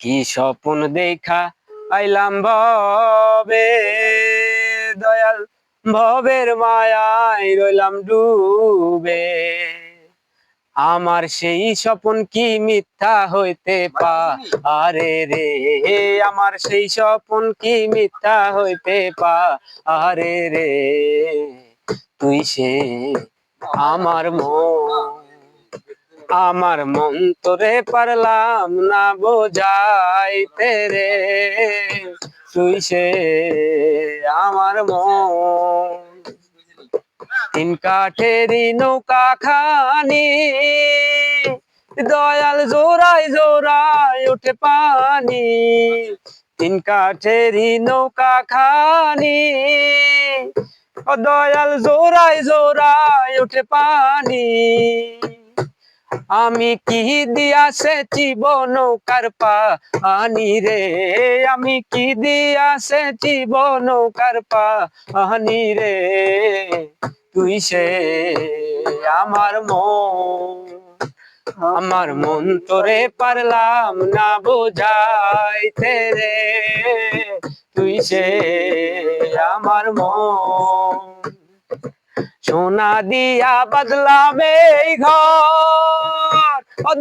কি স্বপ্ন দেখা আইলাম ভবে, দয়াল ভবের মায়ায় রইলাম ডুবে। আমার সেই স্বপন কি মিথ্যা হইতে পা আরে রে, আমার সেই স্বপন কি মিথ্যা হইতে পা আরে রে, তুই সে আমার মন আমার মন পারলাম না বোঝাইতে রে। তুই সে আমার মন। তিন নৌকা খানি দয়াল জোড়াই জোড়াই উঠে পানি। তিন কাঠেরই নৌকা খানি দয়াল জোড়াই জোড়াই উঠে পানি। আমি কি দিয়া সেচিব নৌকার পানি রে? আমি কি দিয়া সেচিব নৌকার পানি রে? তুই সে আমার মন আমার মন তোরে পারলাম না বোঝাইতে রে। তুই সে আমার মন, সোনা দিয়া বদলাম এই ঘর।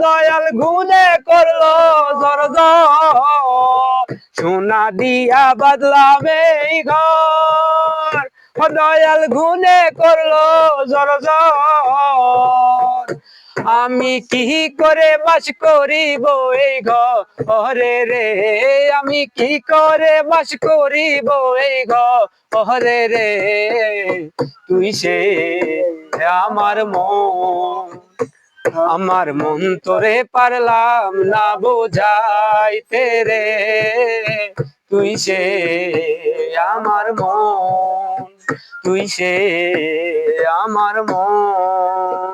দয়াল গুনে করল জর সোনা দিয়া বদলাম এই ঘর। দয়াল গুনে করল জর আমি কি করে বাস করিব এই ঘরে? রে, আমি কি করে বাস করিব এই ঘরে? রে, তুই সে আমার মন। আমার মন তোরে পারলাম না বোঝাই রে। তুই সে আমার মন, তুই সে আমার মন।